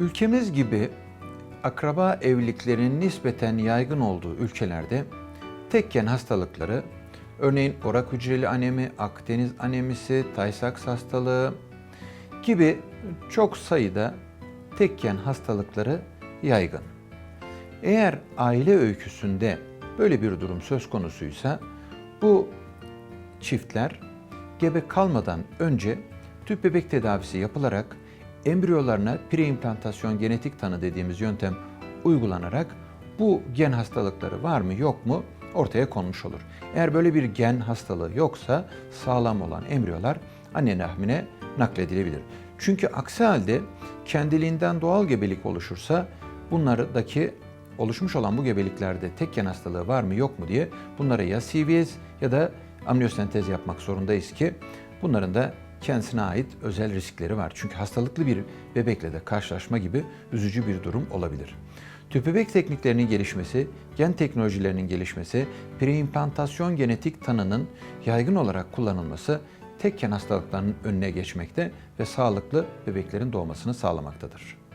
Ülkemiz gibi akraba evliliklerinin nispeten yaygın olduğu ülkelerde tekken hastalıkları, örneğin orak hücreli anemi, Akdeniz anemisi, Tay-Sachs hastalığı gibi çok sayıda tekken hastalıkları yaygın. Eğer aile öyküsünde böyle bir durum söz konusuysa bu çiftler gebe kalmadan önce tüp bebek tedavisi yapılarak embriyolarına preimplantasyon genetik tanı dediğimiz yöntem uygulanarak bu gen hastalıkları var mı yok mu ortaya konmuş olur. Eğer böyle bir gen hastalığı yoksa sağlam olan embriyolar anne rahmine nakledilebilir. Çünkü aksi halde kendiliğinden doğal gebelik oluşursa bunlardaki oluşmuş olan bu gebeliklerde tek gen hastalığı var mı yok mu diye bunlara ya CVS ya da amniyosentez yapmak zorundayız ki bunların da kendisine ait özel riskleri var. Çünkü hastalıklı bir bebekle de karşılaşma gibi üzücü bir durum olabilir. Tüp bebek tekniklerinin gelişmesi, gen teknolojilerinin gelişmesi, preimplantasyon genetik tanının yaygın olarak kullanılması tekken hastalıklarının önüne geçmekte ve sağlıklı bebeklerin doğmasını sağlamaktadır.